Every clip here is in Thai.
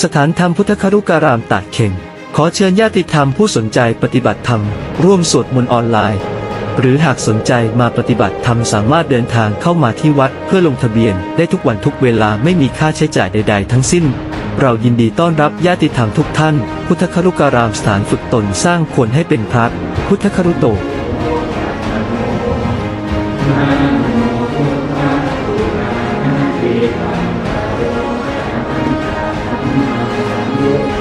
สถานธรรมพุทธครุการามตาดเข่ง ขอเชิญญาติธรรมผู้สนใจปฏิบัติธรรม ร่วมสวดมนต์ออนไลน์ หรือหากสนใจมาปฏิบัติธรรมสามารถเดินทางเข้ามาที่วัดเพื่อลงทะเบียนได้ทุกวันทุกเวลาไม่มีค่าใช้จ่ายใด ๆ ทั้งสิ้น เรายินดีต้อนรับญาติธรรมทุกท่าน พุทธครุการามสถานฝึกตนสร้างคนให้เป็นพระพุทธครุโต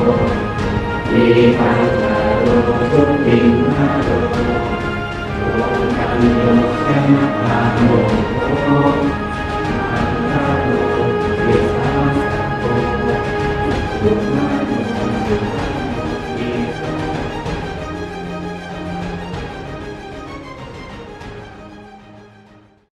เ